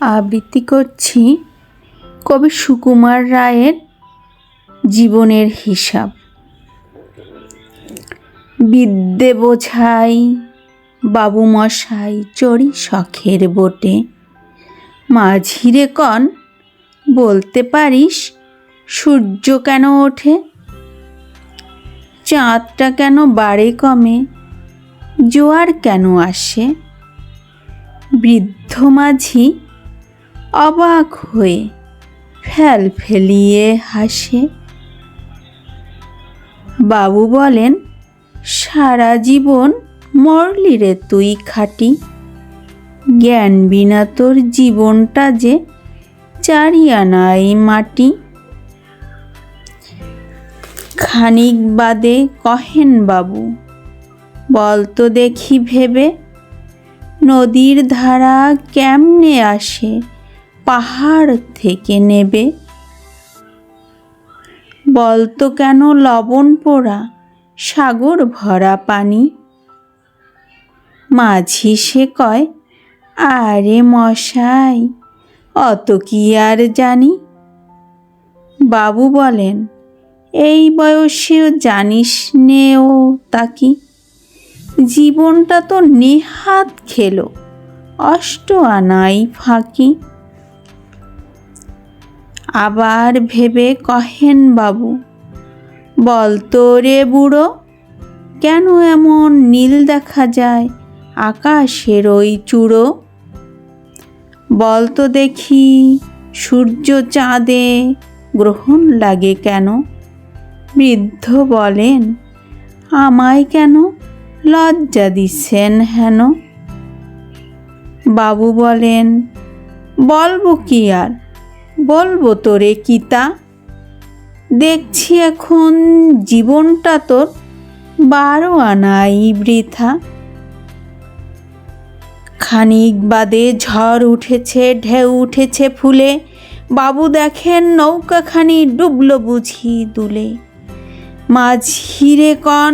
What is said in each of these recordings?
আবৃত্তি করছি কবি সুকুমার রায়ের জীবনের হিসাব। বিদ্যে বোঝাই, বাবু মশাই চড়ি শখের বোটে। মাঝিরে কন, বলতে পারিস সূর্য কেন ওঠে? চাঁদটা কেন বাড়ে কমে? জোয়ার কেন আসে? বৃদ্ধ মাঝি অবাক হয়ে ফেল ফেলিয়ে হাসে। বাবু বলেন, সারা জীবন মরলি রে তুই খাটি। জ্ঞান বিনা তোর জীবনটা যে চারিয়ানাই মাটি। খানিক বাদে কহেন বাবু বলতো দেখি ভেবে, নদীর ধারা কেমনে আসে? পাহাড় থেকে নেবে। বলতো কেন লবণ পোড়া, সাগর ভরা পানি? মাঝি সে কয়, আরে মশাই, অত কি আর জানি? বাবু বলেন, এই বয়সেও জানিস নেও তাকি। জীবনটা তো নেহাত খেলো, অষ্ট আনাই ফাঁকি। আবার ভেবে কহেন বাবু বলতো রে বুড়ো, কেন এমন নীল দেখা যায় আকাশের ওই চূড়ো? বলতো দেখি সূর্য চাঁদে গ্রহণ লাগে কেন? বৃদ্ধ বলেন, আমায় কেন লজ্জা দিচ্ছেন হেন? বাবু বলেন, বলব কি আর? বলব তোরে, কিতা? দেখছি এখন জীবনটা তোর বারো আনাই বৃথা। খানিক বাদে ঝড় উঠেছে, ঢেউ উঠেছে ফুলে। বাবু দেখেন নৌকাখানি ডুবলো বুঝি দুলে। মাঝিরে কন,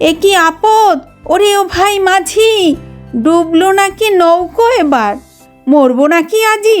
এ কি আপদ? ওরে ও ভাই মাঝি, ডুবলো নাকি নৌকো এবার? মরবো নাকি আজি?